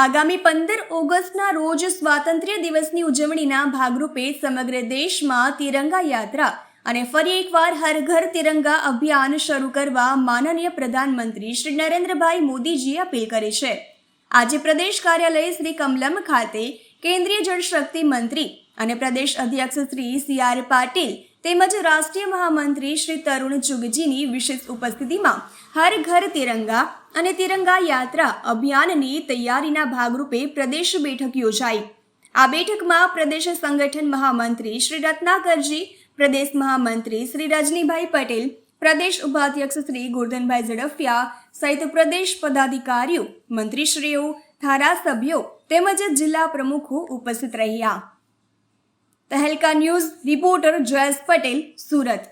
આગામી પંદર ઓગસ્ટના રોજ સ્વાતંત્ર્ય દિવસની ઉજવણીના ભાગરૂપે સમગ્ર દેશમાં તિરંગા યાત્રા અને ફરી એકવાર હર ઘર તિરંગા અભિયાન શરૂ કરવા માનનીય પ્રધાનમંત્રી શ્રી નરેન્દ્રભાઈ મોદીજીએ અપીલ કરી છે. આજે પ્રદેશ કાર્યાલય શ્રી કમલમ ખાતે કેન્દ્રીય જળશક્તિ મંત્રી અને પ્રદેશ અધ્યક્ષ શ્રી સી આર પાટીલ તેમજ રાષ્ટ્રીય મહામંત્રી શ્રી તરુણ ચુગજીની વિશેષ ઉપસ્થિતિમાં હર ઘર તિરંગા અને તિરંગા યાત્રા અભિયાનની તૈયારીના ભાગરૂપે પ્રદેશ બેઠક યોજાઈ. આ બેઠકમાં પ્રદેશ સંગઠન મહામંત્રી શ્રી રત્નાકરજી, પ્રદેશ મહામંત્રી શ્રી રજનીભાઈ પટેલ, પ્રદેશ ઉપાધ્યક્ષ શ્રી ગોરધનભાઈ ઝડફિયા સહિત પ્રદેશ પદાધિકારીઓ, મંત્રીશ્રીઓ, ધારાસભ્યો તેમજ જિલ્લા પ્રમુખો ઉપસ્થિત રહ્યા. Tehelka news reporter Jayesh Patel Surat.